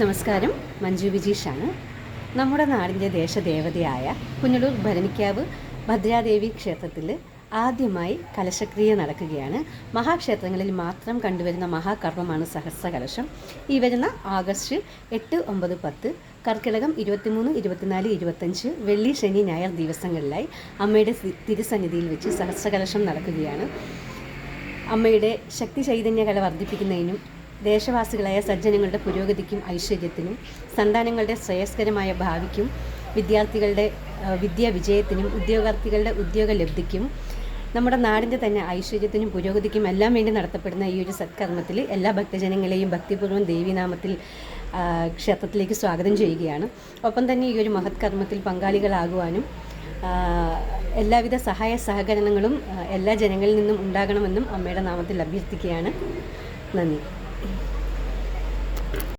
നമസ്കാരം. മഞ്ജു വിജീഷാണ്. നമ്മുടെ നാടിന്റെ ദേശദേവതയായ കുഞ്ഞളൂർ ഭരണിക്കാവ് ഭദ്രാദേവി ക്ഷേത്രത്തിൽ ആദ്യമായി കലശക്രിയ നടക്കുകയാണ്. മഹാക്ഷേത്രങ്ങളിൽ മാത്രം കണ്ടുവരുന്ന മഹാകർമ്മമാണ് സഹസ്രകലശം. ഈ വരുന്ന ആഗസ്റ്റ് എട്ട് ഒമ്പത് പത്ത് കർക്കിടകം ഇരുപത്തിമൂന്ന് ഇരുപത്തിനാല് ഇരുപത്തഞ്ച് വെള്ളി ശനി ഞായർ ദിവസങ്ങളിലായി അമ്മയുടെ തിരുസന്നിധിയിൽ വെച്ച് സഹസ്രകലശം നടക്കുകയാണ്. അമ്മയുടെ ശക്തി ചൈതന്യകല വർദ്ധിപ്പിക്കുന്നതിനും ദേശവാസികളായ സജ്ജനങ്ങളുടെ പുരോഗതിക്കും ഐശ്വര്യത്തിനും സന്താനങ്ങളുടെ ശ്രേയസ്കരമായ ഭാവിക്കും വിദ്യാർത്ഥികളുടെ വിദ്യാ വിജയത്തിനും ഉദ്യോഗാർത്ഥികളുടെ ഉദ്യോഗ ലബ്ധിക്കും നമ്മുടെ നാടിന്റെ തന്നെ ഐശ്വര്യത്തിനും പുരോഗതിക്കും എല്ലാം വേണ്ടി നടത്തപ്പെടുന്ന ഈ ഒരു സത്കർമ്മത്തിൽ എല്ലാ ഭക്തജനങ്ങളെയും ഭക്തിപൂർവം ദേവീനാമത്തിൽ ക്ഷേത്രത്തിലേക്ക് സ്വാഗതം ചെയ്യുകയാണ്. ഒപ്പം തന്നെ ഈ ഒരു മഹത് കർമ്മത്തിൽ പങ്കാളികളാകുവാനും എല്ലാവിധ സഹായ സഹകരണങ്ങളും എല്ലാ ജനങ്ങളിൽ നിന്നും ഉണ്ടാകണമെന്നും അമ്മയുടെ നാമത്തിൽ അഭ്യർത്ഥിക്കുകയാണ്. നന്ദി. Mm-hmm.